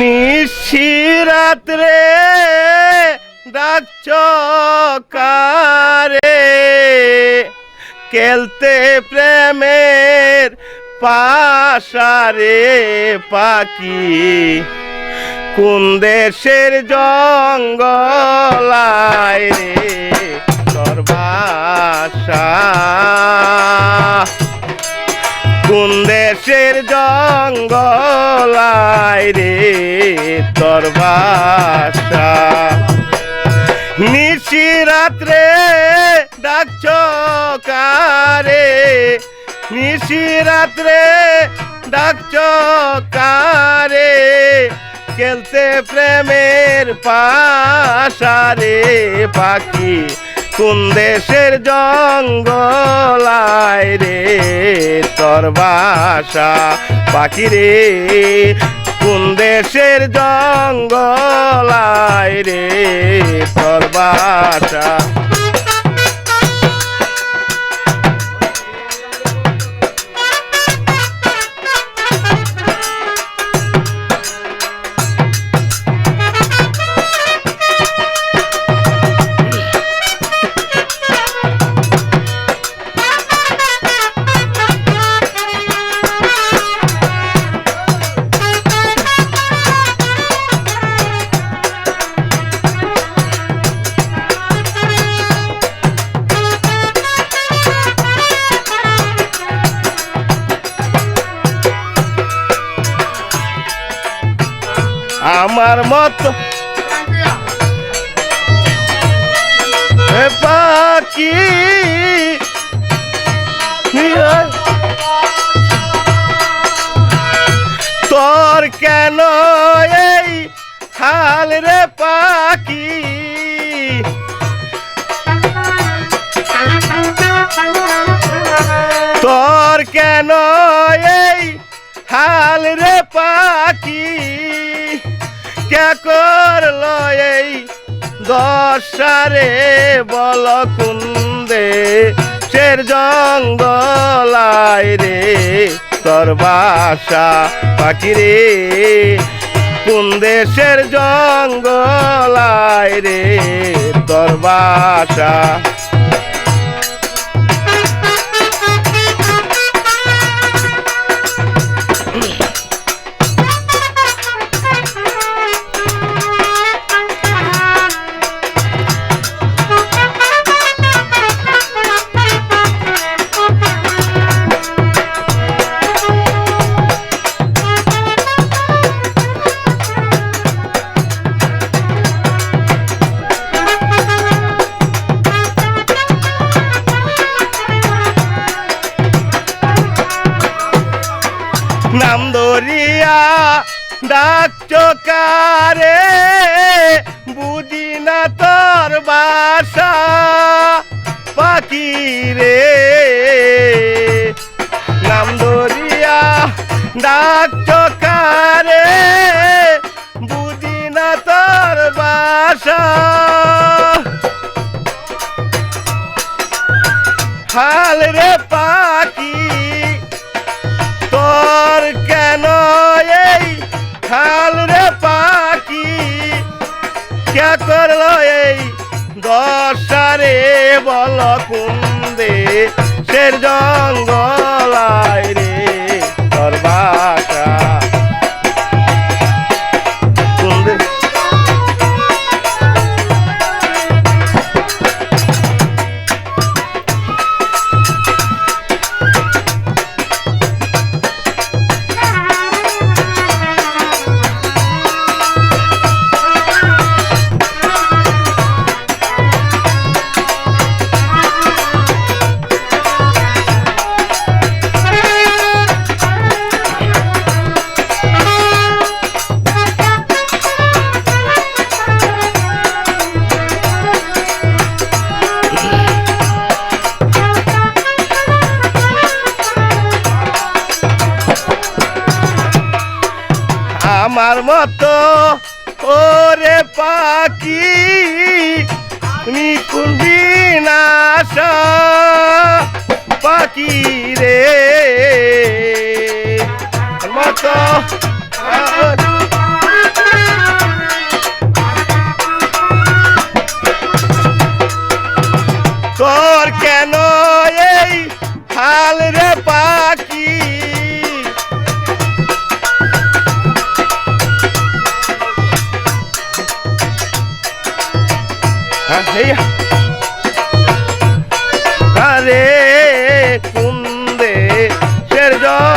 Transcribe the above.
নিশিরাত্রে ডাকচকারে খেলতে প্রেমের পাশারে পাখি। কোন দেশের জঙ্গলায় রে সর্বাশা কোন দেশের জঙ্গলায় রে তোর বাসা। নিশি রাত্রে ডাকছ কারে? নিশি রাত্রে ডাকছ কারে? খেলতে প্রেমের পাশারে পাখি কোন দেশের জঙ্গলায় রে তোর বাসা পাখি রে? কোন দেশের জঙ্গলায় রে তোর বাসা? আমার মতো। পাখি তোর কেন এই হাল রে পাখি? তোর কেন এই হাল রে পাখি? কে করল এই দশারে বল কুন্দে শের জঙ্গলায় রে, তোর বাসা পাখি রে। কোন দেশের জঙ্গলায় রে, তোর বাসা চকারে বুঝি না তোর বাসা পাখি রে। নাম ধরিয়া চকারে বুঝি না তোর বাসা। হাল রে পাখি হাল রে পাখি কে করল এই দশারে বল কুন্দে? সের জঙ্গলায় রে তোর তোমার মতো। ওরে পাখি তুমি কুন্ডি পাখি রে। মতো। তোর কেন এই হাল রে? হ্যাঁ, আরে কুন্দে শের জয়?